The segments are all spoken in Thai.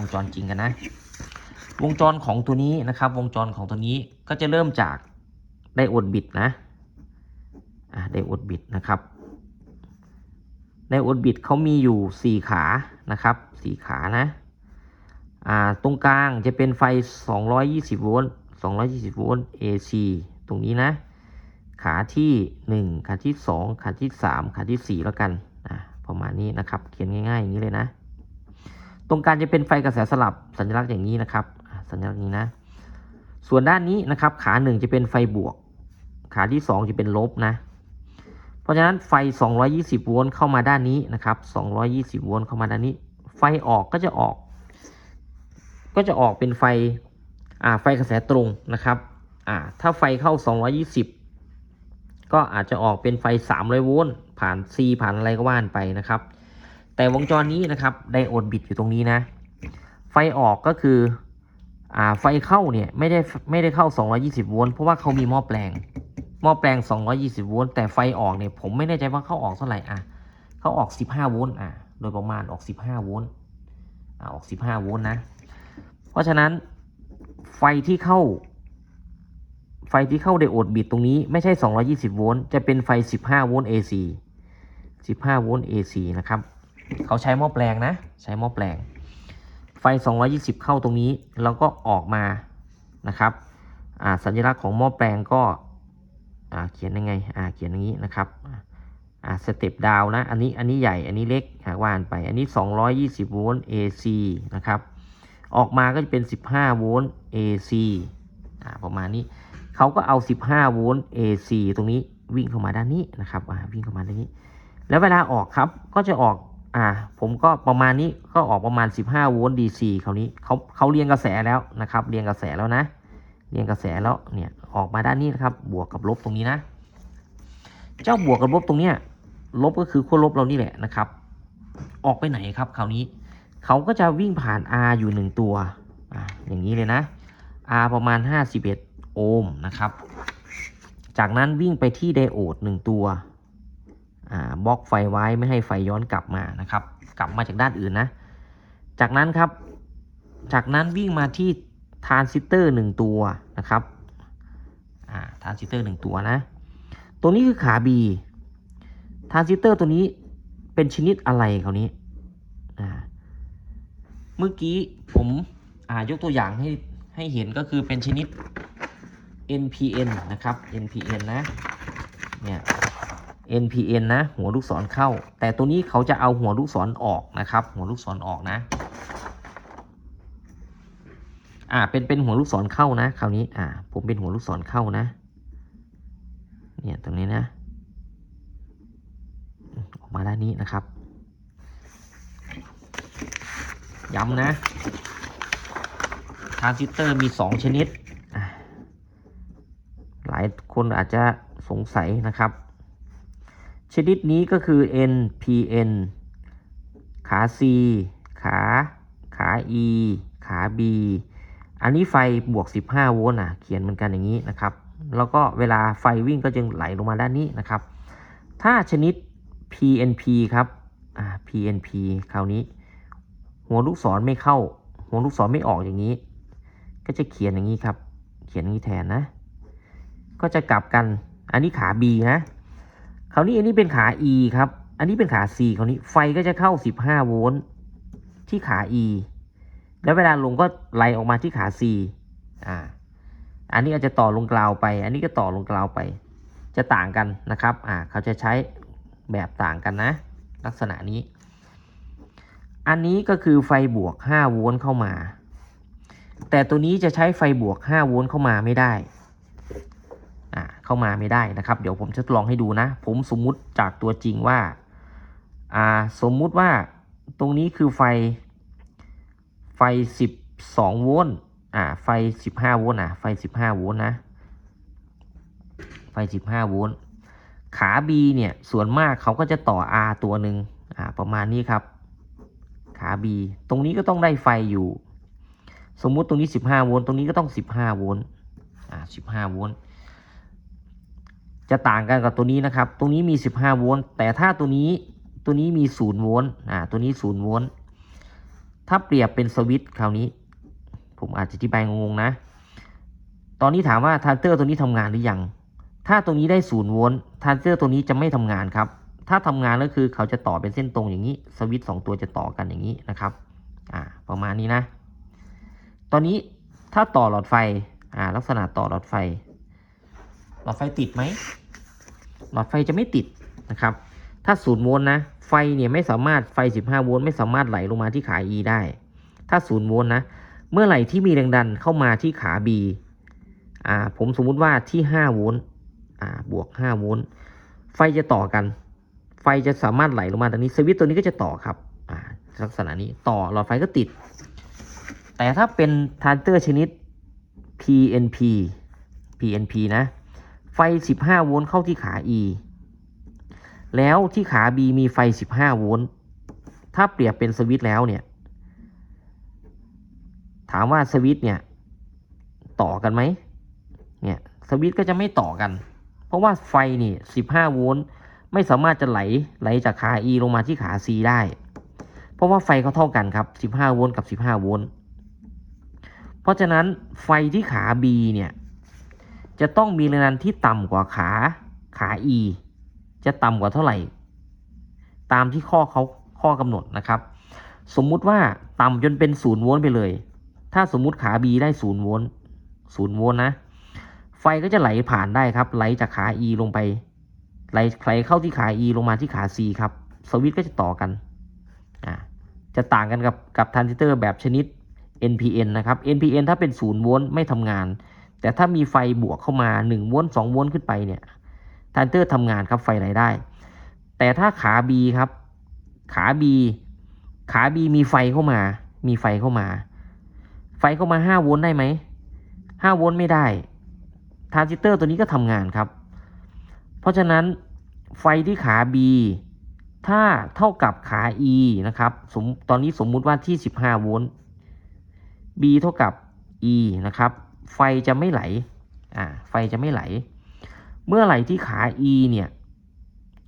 วงจรจริงกันนะ วงจรของตัวนี้นะครับ วงจรของตัวนี้ก็จะเริ่มจากไดโอดบิดนะไดโอดบิดนะครับไดโอดบิดเขามีอยู่ 4 ขานะครับ 4 ขานะอ่าตรงกลางจะเป็นไฟ 220 โวลต์ 220 โวลต์ AC ตรงนี้นะ ขาที่ 1 ขาที่ 2 ขาที่ 3 ขาที่ 4 แล้วกันอ่าประมาณนี้นะครับ เขียนง่ายๆ อย่างนี้เลยนะ ตรงกลางจะเป็นไฟกระแสสลับสัญลักษณ์อย่างนี้นะครับ สัญลักษณ์นี้นะ ส่วนด้านนี้นะครับ ขาหนึ่งจะเป็นไฟบวก ขาที่2จะเป็นลบนะ เพราะฉะนั้นไฟ 220 โวลต์เข้ามาด้านนี้นะครับ 220 โวลต์เข้ามาด้านนี้ ไฟออกก็จะออก ก็จะออกเป็นไฟอ่าไฟกระแสตรงนะครับอ่าถ้าไฟเข้า 220 ก็อาจจะออกเป็นไฟ 300 โวลต์ผ่าน C ผ่านอะไรก็ว่านไปนะครับ แต่วงจรนี้นะครับไดโอดบิดอยู่ตรงนี้นะ ไฟออกก็คืออ่าไฟเข้าเนี่ยไม่ได้ไม่ได้เข้า 220 โวลต์เพราะว่าเขามีหม้อแปลงหม้อแปลง 220 โวลต์แต่ไฟออกเนี่ยผมไม่แน่ใจว่าเขาออกเท่าไหร่อะเขาออก 15 โวลต์อะโดยประมาณออก 15 โวลต์อ่าออก 15 โวลต์นะ เพราะฉะนั้นไฟที่เข้า ไฟที่เข้าไดโอดบิดตรงนี้ไม่ใช่ 220 โวลต์จะเป็นไฟ 15 โวลต์ AC 15 โวลต์ AC นะครับ เขาใช้หม้อแปลงนะ ใช้หม้อแปลง ไฟ 220 เข้าตรงนี้ แล้วก็ออกมานะครับอ่าสัญลักษณ์ของหม้อแปลงก็อ่าเขียนยังไงอ่าเขียนอย่างนี้นะครับอ่าสเต็ปดาวนะ อันนี้อันนี้ใหญ่อันนี้เล็กหากว่านไป อันนี้ 220 โวลต์ AC นะครับ ออกมาก็จะเป็น 15 โวลต์ AC อ่าประมาณนี้เขาก็เอา 15 โวลต์ AC ตรงนี้วิ่งเข้ามาด้านนี้นะครับอ่าวิ่งเข้ามาด้านนี้ แล้วเวลาออกครับก็จะออก อ่าผมก็ประมาณนี้ก็ออกประมาณ 15 โวลต์ DC คราวนี้เขาเขาเรียงกระแสแล้วนะครับ เรียงกระแสแล้วนะ เรียงกระแสแล้วเนี่ยออกมาด้านนี้นะครับ บวกกับลบตรงนี้นะ เจ้าบวกกับลบตรงเนี้ยลบก็คือขั้วลบเรานี่แหละนะครับ ออกไปไหนครับคราวนี้เขาก็จะวิ่งผ่าน R อยู่หนึ่งตัวอ่าอย่างนี้เลยนะ R ประมาณ 51 โอห์มนะครับ จากนั้นวิ่งไปที่ไดโอดหนึ่งตัว บล็อกไฟไว้ไม่ให้ไฟย้อนกลับมานะครับ กลับมาจากด้านอื่นนะ จากนั้นครับ จากนั้นวิ่งมาที่ทรานซิสเตอร์หนึ่งตัวนะครับทรานซิสเตอร์หนึ่งตัวนะ ตัวนี้คือขา B ทรานซิสเตอร์ตัวนี้เป็นชนิดอะไรคราวนี้เมื่อกี้ผมยกตัวอย่างให้ให้เห็นก็คือเป็นชนิด NPN นะครับ NPN นะ เนี่ย NPN นะ หัวลูกศรเข้า แต่ตัวนี้เขาจะเอาหัวลูกศรออกนะครับ หัวลูกศรออกนะ อ่า เป็นเป็นหัวลูกศรเข้านะ คราวนี้ อ่า ผมเป็นหัวลูกศรเข้านะ เนี่ยตรงนี้นะ ออกมาด้านนี้นะครับ ย้ำนะทรานซิสเตอร์มี 2 ชนิด หลายคนอาจจะสงสัยนะครับ ชนิดนี้ก็คือ NPN ขา C ขา ขา E ขา B อันนี้ไฟบวก 15 โวลต์อะเขียนเหมือนกันอย่างนี้นะครับ แล้วก็เวลาไฟวิ่งก็จึงไหลลงมาด้านนี้นะครับ ถ้าชนิด PNP ครับ PNP คราวนี้ หัวลูกศรไม่เข้า หัวลูกศรไม่ออกอย่างนี้ ก็จะเขียนอย่างนี้ครับ เขียนอย่างนี้แทนนะ ก็จะกลับกัน อันนี้ขา B นะ คราวนี้อันนี้เป็นขา E ครับ อันนี้เป็นขา C คราวนี้ไฟก็จะเข้า 15 โวลต์ที่ขา E แล้วเวลาลงก็ไหลออกมาที่ขา C อ่า อันนี้อาจจะต่อลงกราวไป อันนี้ก็ต่อลงกราวไป จะต่างกันนะครับ อ่า เขาจะใช้แบบต่างกันนะ ลักษณะนี้ อันนี้ก็คือไฟบวก 5 โวลต์เข้ามา แต่ตัวนี้จะใช้ไฟบวก 5 โวลต์เข้ามาไม่ได้ เข้ามาไม่ได้นะครับ เดี๋ยวผมจะลองให้ดูนะ ผมสมมุติจากตัวจริงว่าอ่าสมมุติว่าตรงนี้คือไฟไฟ 12 โวลต์อ่าไฟ 15 โวลต์อะไฟ 15 โวลต์นะ ไฟ 15 โวลต์ขา B เนี่ยส่วนมากเขาก็จะต่อ R ตัวหนึ่งอ่าประมาณนี้ครับ ขา B ตรงนี้ก็ต้องได้ไฟอยู่ สมมุติตรงนี้ 15 โวลต์ตรงนี้ก็ต้อง 15 โวลต์อ่า15 โวลต์ จะต่างกันกับตัวนี้นะครับ ตรงนี้มี 15 โวลต์ แต่ถ้าตัวนี้ ตัวนี้มี 0 โวลต์ อ่า ตัวนี้ 0 โวลต์ ถ้าเปรียบเป็นสวิตช์คราวนี้ ผมอาจจะอธิบายงงๆนะ ตอนนี้ถามว่าทานเตอร์ตัวนี้ทำงานหรือยัง ถ้าตรงนี้ได้ศูนย์โวลต์ ทานเตอร์ตัวนี้จะไม่ทำงานครับ ถ้าทำงานก็คือเขาจะต่อเป็นเส้นตรงอย่างนี้ สวิตช์สองตัวจะต่อกันอย่างนี้นะครับ อ่า ประมาณนี้นะ ตอนนี้ถ้าต่อหลอดไฟ อ่า ลักษณะต่อหลอดไฟ หลอดไฟติดไหม หลอดไฟจะไม่ติดนะครับ ถ้าศูนย์โวลต์นะ ไฟเนี่ยไม่สามารถไฟ 15 โวลต์ไม่สามารถไหลลงมาที่ขา E ได้ ถ้าศูนย์โวลต์นะ เมื่อไหร่ที่มีแรงดันเข้ามาที่ขา B อ่า ผมสมมุติว่าที่ 5 โวลต์ อ่า บวก 5 โวลต์ ไฟจะต่อกัน ไฟจะสามารถไหลลงมาตรงนี้ สวิตช์ตัวนี้ก็จะต่อครับ อ่า ลักษณะนี้ ต่อหลอดไฟก็ติด แต่ถ้าเป็นทรานเตอร์ชนิด PNP PNP นะ 15 โวลต์เข้าที่ขา E แล้วที่ขา B มีไฟ 15 โวลต์ ถ้าเปรียบเป็นสวิตช์แล้วเนี่ย ถามว่าสวิตช์เนี่ย ต่อกันไหม เนี่ยสวิตช์ก็จะไม่ต่อกัน เพราะว่าไฟนี่ 15 โวลต์ไม่สามารถจะไหลไหลจากขา E ลงมาที่ขา C ได้ เพราะว่าไฟเขาเท่ากันครับ 15 โวลต์กับ 15 โวลต์ เพราะฉะนั้นไฟที่ขา B เนี่ย จะต้องมีแรงดันที่ต่ำกว่าขาขา E จะต่ำกว่าเท่าไหร่ ตามที่ข้อเขาข้อกำหนดนะครับ สมมุติว่าต่ำจนเป็นศูนย์โวลต์ไปเลย ถ้าสมมุติขา B ได้ศูนย์โวลต์ศูนย์โวลต์นะ ไฟก็จะไหลผ่านได้ครับ ไหลจากขา E ลงไป ไหลไหลเข้าที่ขา E ลงมาที่ขา C ครับ สวิตช์ก็จะต่อกันอ่าจะต่างกันกับกับทรานซิสเตอร์แบบชนิด NPN นะครับ NPN ถ้าเป็น0โวลต์ไม่ทำงาน แต่ถ้ามีไฟบวกเข้ามา1โวลต์2โวลต์ขึ้นไปเนี่ยทรานเตอร์ทำงานครับไฟไหลได้ แต่ถ้าขา B ครับ ขา B ขา B มีไฟเข้ามา มีไฟเข้ามา ไฟเข้ามา5โวลต์ได้ไหม5โวลต์ไม่ได้ทรานซิสเตอร์ตัวนี้ก็ทำงานครับ เพราะฉะนั้นไฟที่ขา B ถ้าเท่ากับขา E นะครับสมตอนนี้สมมุติว่าที่ 15 โวลต์ B เท่ากับ E นะครับ ไฟจะไม่ไหลอ่าไฟจะไม่ไหล เมื่อไหร่ที่ขา E เนี่ย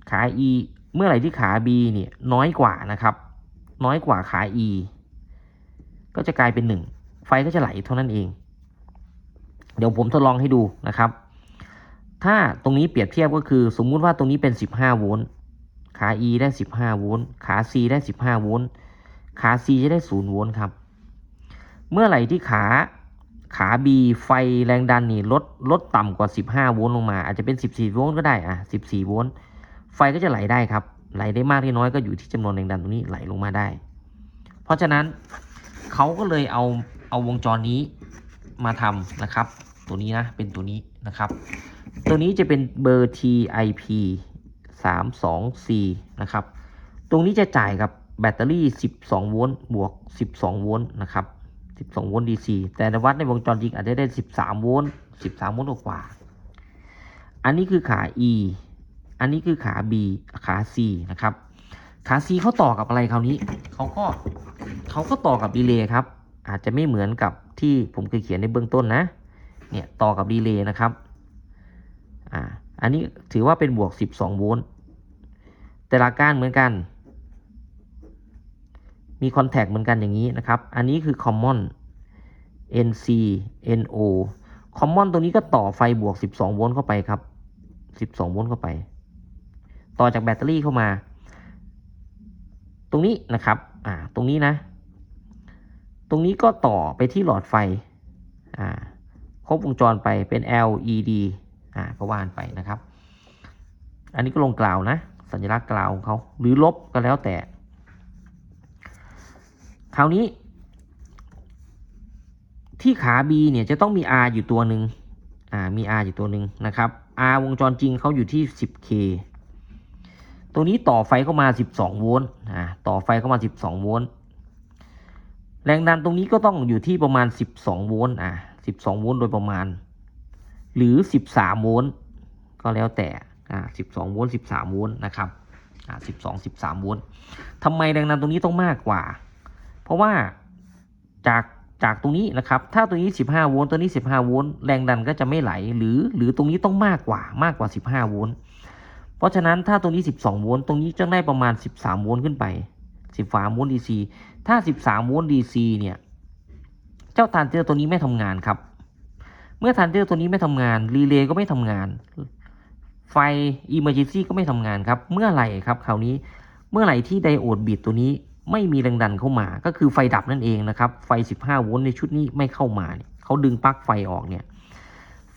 ขา E เมื่อไหร่ที่ขา B เนี่ยน้อยกว่านะครับ น้อยกว่าขา E ก็จะกลายเป็น 1 ไฟก็จะไหลเท่านั้นเอง เดี๋ยวผมทดลองให้ดูนะครับ ถ้าตรงนี้เปรียบเทียบก็คือ สมมุติว่าตรงนี้เป็น 15 โวลต์ขา E ได้ 15 โวลต์ขา C ได้ 15 โวลต์ขา C จะได้ 0 โวลต์ครับ เมื่อไหร่ที่ขา ขา B ไฟแรงดันนี่ลดลดต่ำกว่า 15 โวลต์ลงมา อาจจะเป็น 14 โวลต์ก็ได้อะ 14 โวลต์ ไฟก็จะไหลได้ครับ ไหลได้มากได้น้อยก็อยู่ที่จำนวนแรงดันตรงนี้ไหลลงมาได้ เพราะฉะนั้นเขาก็เลยเอาเอาวงจรนี้มาทำนะครับ ตัวนี้นะเป็นตัวนี้นะครับ ตัวนี้จะเป็นเบอร์ TIP 324 นะครับ ตรงนี้จะจ่ายกับแบตเตอรี่ 12 โวลต์บวก 12 โวลต์นะครับ 12 โวลต์ DC แต่ในวัดในวงจรจริงอาจจะได้ 13 โวลต์ 13 โวลต์กว่า อันนี้คือขา E อันนี้คือขา B ขา C นะครับ ขา C เขาต่อกับอะไรคราวนี้ เขาก็เขาก็ต่อกับดีเลย์ครับ อาจจะไม่เหมือนกับที่ผมเคยเขียนในเบื้องต้นนะ เนี่ยต่อกับดีเลย์นะครับ อ่า อันนี้ถือว่าเป็นบวก 12 โวลต์ แต่ลักการเหมือนกัน มีคอนแทคเหมือนกันอย่างนี้นะครับ อันนี้คือ common NC NO common ตรงนี้ก็ต่อไฟบวก 12 โวลต์เข้าไปครับ 12 โวลต์เข้าไป ต่อจากแบตเตอรี่เข้ามา ตรงนี้นะครับ อ่า ตรงนี้นะ ตรงนี้ก็ต่อไปที่หลอดไฟ อ่า ครบวงจรไปเป็น LED อ่าก็ว่านไปนะครับ อันนี้ก็ลงกล่าวนะ สัญลักษณ์กล่าวของเขา หรือลบก็แล้วแต่ คราวนี้ ที่ขา B เนี่ยจะต้องมี R อยู่ตัวหนึ่งอ่ามี R อยู่ตัวหนึ่งนะครับ R วงจรจริงเขาอยู่ที่ 10K ตัวนี้ต่อไฟเข้ามา 12 โวลต์อ่าต่อไฟเข้ามา 12 โวลต์แรงดันตรงนี้ก็ต้องอยู่ที่ประมาณ 12 โวลต์อ่า12 โวลต์โดยประมาณ หรือ 13 โวลต์ก็แล้วแต่อ่า12 โวลต์ 13 โวลต์นะครับอ่า12 13 โวลต์ทำไมแรงดันตรงนี้ต้องมากกว่า เพราะว่าจากจากตรงนี้นะครับ ถ้าตรงนี้ 15 โวลต์ ตัวนี้ 15 โวลต์ แรงดันก็จะไม่ไหล หรือ หรือตรงนี้ต้องมากกว่า มากกว่า 15 โวลต์ เพราะฉะนั้นถ้าตรงนี้ 12 โวลต์ ตรงนี้จะได้ประมาณ 13 โวลต์ขึ้นไป 13 โวลต์ DC ถ้า 13 โวลต์ DC เนี่ย เจ้าทานเตอร์ตัวนี้ไม่ทำงานครับ เมื่อทานเตอร์ตัวนี้ไม่ทำงาน รีเลย์ก็ไม่ทำงาน ไฟ Emergency ก็ไม่ทำงานครับ เมื่อไหร่ครับ คราวนี้ เมื่อไหร่ที่ไดโอดบิดตัวนี้ ไม่มีแรงดันเข้ามาก็คือไฟดับนั่นเองนะครับ ไฟ 15 โวลต์ในชุดนี้ไม่เข้ามาเนี่ยเขาดึงปลั๊กไฟออกเนี่ย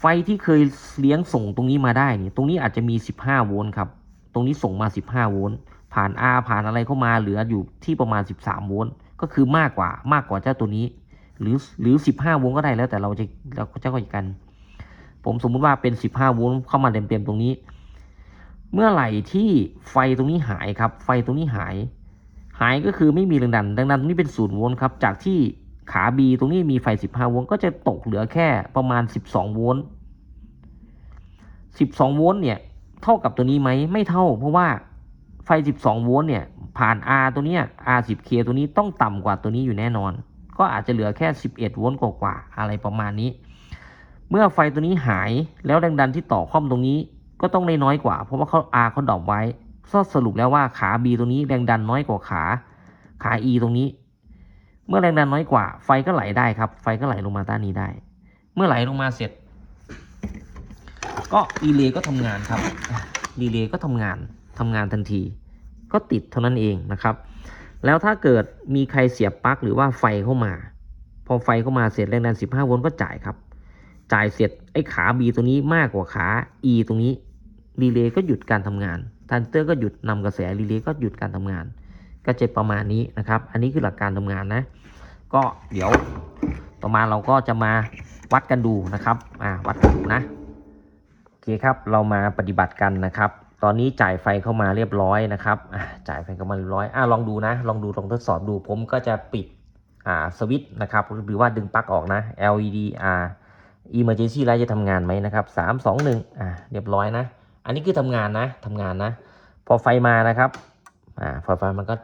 ไฟที่เคยเลี้ยงส่งตรงนี้มาได้เนี่ยตรงนี้อาจจะมี 15 โวลต์ครับ ตรงนี้ส่งมา 15 โวลต์ผ่าน R ผ่านอะไรเข้ามาเหลืออยู่ที่ประมาณ 13 โวลต์ก็คือมากกว่ามากกว่าเจ้าตัวนี้ หรือหรือ 15 โวลต์ก็ได้แล้วแต่เราจะเราจะเข้าใจกัน ผมสมมุติว่าเป็น 15 โวลต์เข้ามาเต็มๆตรงนี้ เมื่อไหร่ที่ไฟตรงนี้หายครับ ไฟตรงนี้หาย หายก็คือไม่มีแรงดันแรงดันตรงนี้เป็นศูนย์โวลต์ครับ จากที่ขา B ตรงนี้มีไฟ 15 โวลต์ก็จะตกเหลือแค่ประมาณ 12 โวลต์ 12 โวลต์เนี่ย เท่ากับตัวนี้ไหมไม่เท่า เพราะว่าไฟ 12 โวลต์เนี่ย ผ่าน R ตัวเนี้ย R10K ตัวนี้ต้องต่ำกว่าตัวนี้อยู่แน่นอน ก็อาจจะเหลือแค่ 11 โวลต์กว่าๆอะไรประมาณนี้ เมื่อไฟตัวนี้หายแล้วแรงดันที่ต่อคอมตรงนี้ก็ต้องได้น้อยกว่า เพราะว่าเขา R เขาดรอปไว้ ก็สรุปแล้วว่าขา B ตรงนี้แรงดันน้อยกว่าขา ขา E ตรงนี้ เมื่อแรงดันน้อยกว่า ไฟก็ไหลได้ครับ ไฟก็ไหลลงมาด้านนี้ได้ เมื่อไหลลงมาเสร็จ ก็รีเลย์ก็ทำงานครับรีเลย์ก็ทำงานทำงานทันที ก็ติดเท่านั้นเองนะครับ แล้วถ้าเกิดมีใครเสียบปลั๊กหรือว่าไฟเข้ามา พอไฟเข้ามาเสร็จแรงดัน 15 โวลต์ก็จ่ายครับ จ่ายเสร็จไอ้ขา B ตัวนี้มากกว่าขา E ตรงนี้รีเลย์ก็หยุดการทำงาน ทรานซิสเตอร์ก็หยุดนำกระแสรีเลย์ก็หยุดการทำงาน ก็จะประมาณนี้นะครับ อันนี้คือหลักการทำงานนะ ก็เดี๋ยวต่อมาเราก็จะมาวัดกันดูนะครับอ่าวัดกันดูนะโอเคครับเรามาปฏิบัติกันนะครับ ตอนนี้จ่ายไฟเข้ามาเรียบร้อยนะครับอ่าจ่ายไฟเข้ามาเรียบร้อยอ่าลองดูนะ ลองดูลองทดสอบดูผมก็จะปิดอ่าสวิตช์นะครับหรือว่าดึงปลั๊กออกนะ LED R Emergency Light จะทำงานไหมนะครับสามสองหนึ่งอ่าเรียบร้อยนะ อันนี้คือทำงานนะทำงานนะ พอไฟมานะครับ อ่าพอไฟมันก็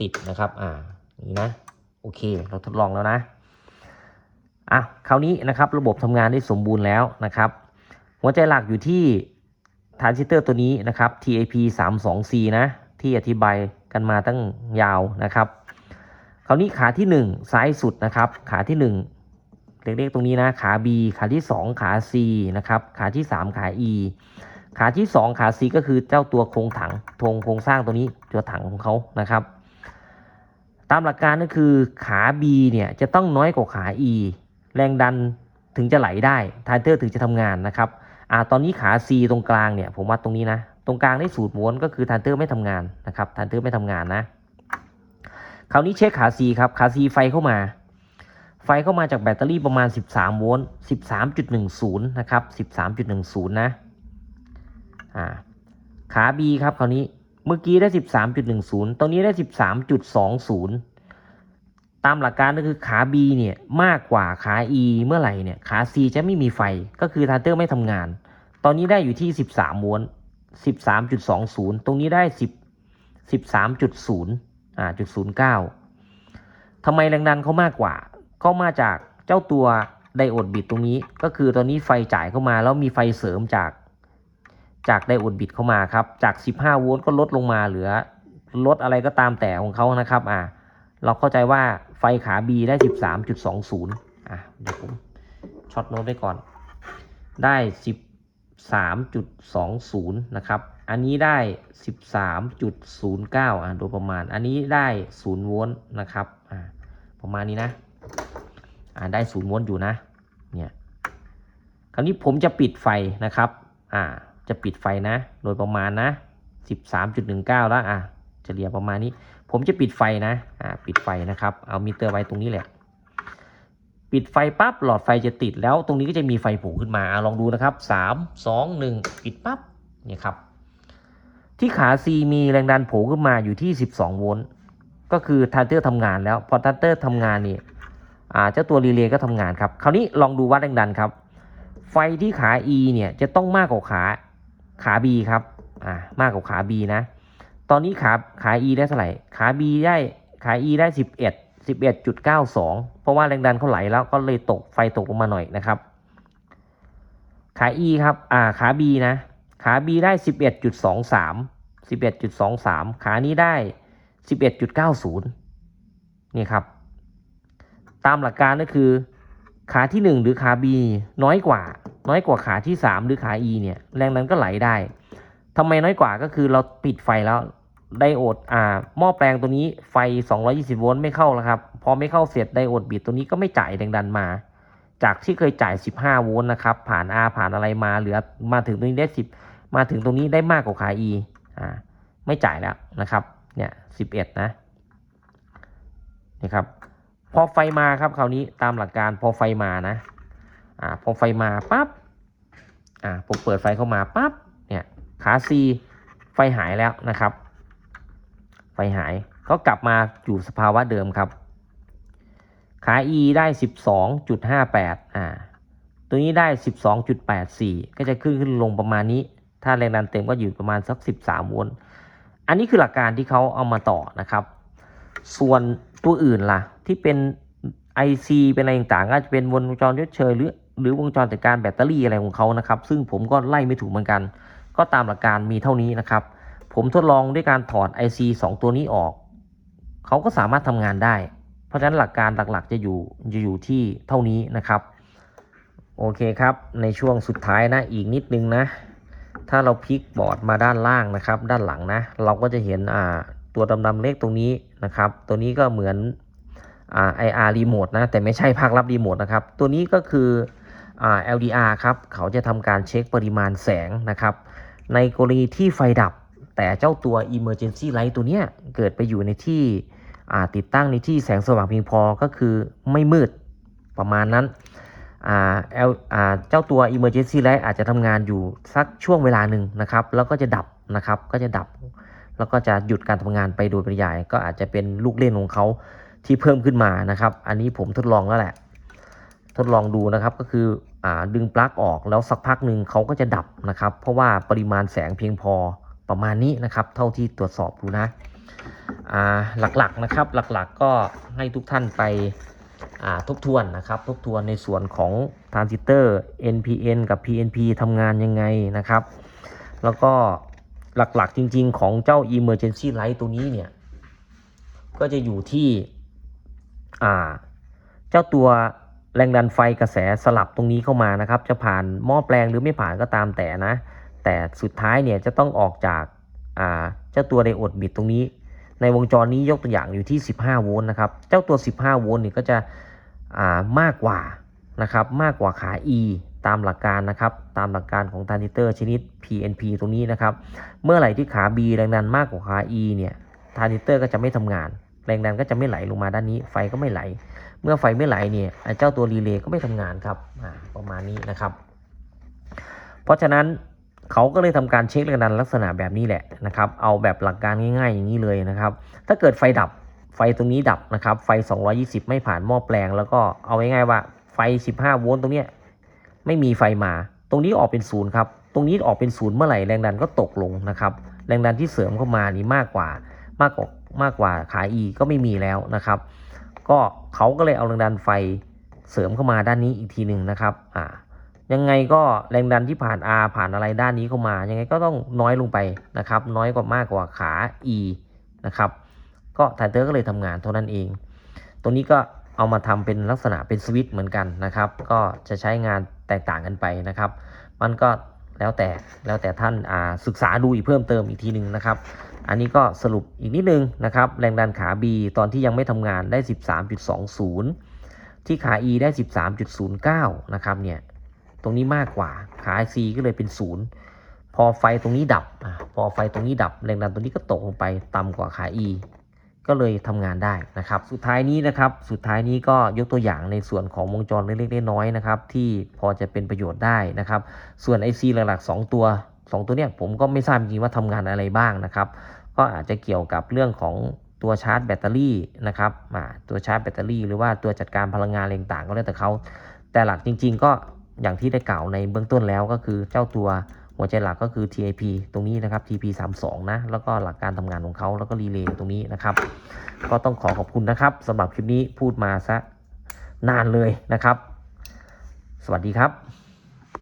ติดนะครับ อ่านี้นะ โอเค เราทดลองแล้วนะ อะ คราวนี้นะครับ ระบบทำงานได้สมบูรณ์แล้วนะครับ หัวใจหลักอยู่ที่ทรานซิสเตอร์ตัวนี้นะครับ TAP 3 2 C นะ ที่อธิบายกันมาตั้งยาวนะครับ คราวนี้ขาที่ 1 ซ้ายสุดนะครับ ขาที่ 1เล็กๆตรงนี้นะ ขา B ขาที่ 2 ขา C นะครับ ขาที่ 3 ขา E ขาที่ 2 ขา C ก็คือเจ้าตัวโครงถังโครงโครงสร้างตัวนี้ตัวถังของเขานะครับ ตามหลักการก็คือขา B เนี่ยจะต้องน้อยกว่าขา E แรงดันถึงจะไหลได้ทานเตอร์ถึงจะทำงานนะครับอ่าตอนนี้ขา C ตรงกลางเนี่ยผมวัดตรงนี้นะ ตรงกลางได้สูตรโวลต์ก็คือทานเตอร์ไม่ทำงานนะครับทานเตอร์ไม่ทำงานนะ คราวนี้เช็คขา C ครับ ขา C ไฟเข้ามา ไฟเข้ามาจากแบตเตอรี่ประมาณ 13 โวลต์ 13.10 นะครับ 13.10 นะ อ่าขา B ครับคราวนี้เมื่อกี้ได้ 13.10 ตรงนี้ได้ 13.20 ตามหลักการก็คือขา B เนี่ยมากกว่าขา E เมื่อไหร่เนี่ยขา C จะไม่มีไฟก็คือทานเตอร์ไม่ทำงาน ตอนนี้ได้อยู่ที่ 13โวล13.20 ตรงนี้ได้ 10 13.0อ่าจุด09ทำไมแรงดันเขามากกว่า ก็มาจากเจ้าตัวไดโอดบิตตรงนี้ ก็คือตอนนี้ไฟจ่ายเข้ามาแล้วมีไฟเสริมจาก จากไดโอดบิตเข้ามาครับจาก 15 โวลต์ก็ลดลงมาเหลือลดอะไรก็ตามแต่ของเขานะครับอ่าเราเข้าใจว่าไฟขา B ได้ 13.20อะเดี๋ยวผมช็อตโน้ตไว้ก่อน ได้ 13.20 นะครับ อันนี้ได้ 13.09 อะโดยประมาณ อันนี้ได้0โวลต์นะครับอ่าประมาณนี้นะอ่าได้0โวลต์อยู่นะเนี่ยคราวนี้ผมจะปิดไฟนะครับอ่า จะปิดไฟนะ โดยประมาณนะ 13.19 แล้วอะเฉลี่ยประมาณนี้ ผมจะปิดไฟนะ อ่า ปิดไฟนะครับ เอามิเตอร์ไว้ตรงนี้แหละ ปิดไฟปั๊บ หลอดไฟจะติดแล้ว ตรงนี้ก็จะมีไฟโผล่ขึ้นมาอลองดูนะครับ 3 2 1 ปิดปั๊บ เนี่ยครับ ที่ขา C มีแรงดันโผล่ขึ้นมาอยู่ที่ 12 โวลต์ ก็คือทันเตอร์ทำงานแล้ว พอทันเตอร์ทำงานนี่ อ่า เจ้าตัวรีเลย์ก็ทำงานครับ คราวนี้ลองดูวัดแรงดันครับ ไฟที่ขา E เนี่ยจะต้องมากกว่าขา ขา B ครับอ่ามากกว่าขา B นะ ตอนนี้ขาขา E ได้เท่าไหร่ขา B ได้ขา E ได้ 11 11.92 เพราะว่าแรงดันเขาไหลแล้วก็เลยตกไฟตกลงมาหน่อยนะครับ ขา E ครับอ่าขา B นะขา B ได้ 11.23 11.23 ขานี้ได้ 11.90 นี่ครับ ตามหลักการก็คือ ขาที่ 1 หรือขา B น้อยกว่า น้อยกว่าขาที่ 3 หรือขา E เนี่ยแรงดันก็ไหลได้ทำไมน้อยกว่าก็คือเราปิดไฟแล้วไดโอดอ่าหม้อแปลงตัวนี้ไฟ 220 โวลต์ไม่เข้าแล้วครับ พอไม่เข้าเสร็จไดโอดบิดตัวนี้ก็ไม่จ่ายแรงดันมา จากที่เคยจ่าย 15 โวลต์นะครับ ผ่าน R ผ่านอะไรมาเหลือมาถึงตรงนี้ได้ 10 มาถึงตรงนี้ได้มากกว่าขา E อ่าไม่จ่ายแล้วนะครับเนี่ย 11 นะนี่ครับพอไฟมาครับคราวนี้ตามหลักการพอไฟมานะ อ่าพอไฟมาปั๊บอ่าผมเปิดไฟเข้ามาปั๊บเนี่ยขา C ไฟหายแล้วนะครับ ไฟหายก็กลับมาอยู่สภาวะเดิมครับ ขา E ได้ 12.58อ่าตัวนี้ได้ 12.84 ก็จะขึ้นขึ้นลงประมาณนี้ ถ้าแรงดันเต็มก็อยู่ประมาณสัก 13 โวลต์อันนี้คือหลักการที่เขาเอามาต่อนะครับ ส่วนตัวอื่นล่ะที่เป็น IC เป็นอะไรต่างๆก็จะเป็นวงจรชดเชยหรือ หรือวงจรจัดการแบตเตอรี่อะไรของเขานะครับ ซึ่งผมก็ไล่ไม่ถูกเหมือนกัน ก็ตามหลักการมีเท่านี้นะครับ ผมทดลองด้วยการถอด IC 2 ตัวนี้ออก เขาก็สามารถทำงานได้ เพราะฉะนั้นหลักการหลักๆจะอยู่จะอยู่ที่เท่านี้นะครับ โอเคครับ ในช่วงสุดท้ายนะอีกนิดนึงนะ ถ้าเราพลิกบอร์ดมาด้านล่างนะครับ ด้านหลังนะ เราก็จะเห็นอ่าตัวดำๆเลขตรงนี้นะครับ ตัวนี้ก็เหมือนอ่า IR รีโมทนะ แต่ไม่ใช่ภาครับรีโมทนะครับ ตัวนี้ก็คือ LDR ครับเขาจะทำการเช็คปริมาณแสงนะครับ ในกรณีที่ไฟดับ แต่เจ้าตัว Emergency Light ตัวเนี้ยเกิดไปอยู่ในที่ติดตั้งในที่แสงสว่างเพียงพอก็คือไม่มืดประมาณนั้นเอลอ่าเจ้าตัว emergency light อาจจะทำงานอยู่สักช่วงเวลาหนึ่งนะครับ แล้วก็จะดับนะครับ ก็จะดับ แล้วก็จะหยุดการทำงานไปโดยปริยาย ก็อาจจะเป็นลูกเล่นของเขาที่เพิ่มขึ้นมานะครับ อันนี้ผมทดลองแล้วแหละ ทดลองดูนะครับก็คืออดึงปลั๊กออกแล้วสักพักหนึ่งเขาก็จะดับนะครับ เพราะว่าปริมาณแสงเพียงพอประมาณนี้นะครับ เท่าที่ตรวจสอบดูนะหลักๆนะครับหลักๆก็ให้ทุกท่านไปทบทวนนะครับ ทบทวนในส่วนของทรานซิสเตอร์ NPN กับ PNP ทำงานยังไงนะครับ แล้วก็หลักๆจริงๆของเจ้า Emergency Light ตัวนี้เนี่ย ก็จะอยู่ที่เจ้าตัว แรงดันไฟกระแสสลับตรงนี้เข้ามานะครับ จะผ่านหม้อแปลงหรือไม่ผ่านก็ตามแต่นะ แต่สุดท้ายเนี่ยจะต้องออกจากเจ้าตัวไดโอดบิดตรงนี้ ในวงจรนี้ยกตัวอย่างอยู่ที่ 15 โวลต์นะครับ เจ้าตัว 15 โวลต์นี่ก็จะามากกว่านะครับมากกว่าขา E ตามหลักการนะครับ ตามหลักการของทรานซิสเตอร์ชนิด PNP ตรงนี้นะครับ เมื่อไหร่ที่ขา B แรงดันมากกว่าขา E เนี่ยทรานซิสเตอร์ก็จะไม่ทำงาน แรงดันก็จะไม่ไหลลงมาด้านนี้ ไฟก็ไม่ไหล เมื่อไฟไม่ไหลเนี่ยเจ้าตัวรีเลย์ก็ไม่ทำงานครับประมาณนี้นะครับ เพราะฉะนั้นเขาก็เลยทำการเช็คแรงดันลักษณะแบบนี้แหละนะครับ เอาแบบหลักการง่าย ๆ อย่างนี้เลยนะครับ ถ้าเกิดไฟดับไฟตรงนี้ดับนะครับ ไฟ 220 ไม่ผ่านหม้อแปลง แล้วก็เอาง่ายๆว่าไฟ 15 โวลต์ตรงเนี้ยไม่มีไฟมา ตรงนี้ออกเป็นศูนย์ครับ ตรงนี้ออกเป็นศูนย์เมื่อไหร่แรงดันก็ตกลงนะครับ แรงดันที่เสริมเข้ามานี่มากกว่ามากกว่า มากกว่าขา E ก็ไม่มีแล้วนะครับ ก็เขาก็เลยเอาแรงดันไฟเสริมเข้ามาด้านนี้อีกทีหนึ่งนะครับอ่ายังไงก็แรงดันที่ผ่าน R ผ่านอะไรด้านนี้เข้ามา ยังไงก็ต้องน้อยลงไปนะครับ น้อยกว่ามากกว่าขา E นะครับ ก็ไทเตอร์ก็เลยทำงานเท่านั้นเอง ตรงนี้ก็เอามาทำเป็นลักษณะเป็นสวิตช์เหมือนกันนะครับ ก็จะใช้งานแตกต่างกันไปนะครับ มันก็แล้วแต่แล้วแต่ท่านศึกษาดูอีกเพิ่มเติมอีกทีหนึ่งนะครับ อันนี้ก็สรุปอีกนิดนึงนะครับ แรงดันขา B ตอนที่ยังไม่ทำงานได้ 13.20 ที่ขา E ได้ 13.09 นะครับเนี่ย ตรงนี้มากกว่า ขา C ก็เลยเป็น 0 พอไฟตรงนี้ดับ พอไฟตรงนี้ดับ แรงดันตรงนี้ก็ตกลงไปต่ำกว่าขา E ก็เลยทำงานได้นะครับ สุดท้ายนี้นะครับ สุดท้ายนี้ก็ยกตัวอย่างในส่วนของวงจรเล็กๆน้อยๆนะครับ ที่พอจะเป็นประโยชน์ได้นะครับ ส่วน IC หลักๆ 2 ตัว 2 ตัวเนี้ยผมก็ไม่ทราบจริงๆว่าทำงานอะไรบ้างนะครับ ก็อาจจะเกี่ยวกับเรื่องของตัวชาร์จแบตเตอรี่นะครับตัวชาร์จแบตเตอรี่หรือว่าตัวจัดการพลังงานอะไรต่างๆก็แล้วแต่เขาแต่หลักจริง ๆ ก็อย่างที่ได้กล่าวในเบื้องต้นแล้วก็คือเจ้าตัวหัวใจหลักก็คือ TIP ตรงนี้นะครับ TP 3 2 นะ แล้วก็หลักการทำงานของเขาแล้วก็รีเลย์ตรงนี้นะครับ ก็ต้องขอขอบคุณนะครับสำหรับคลิปนี้พูดมาซะนานเลยนะครับ สวัสดีครับ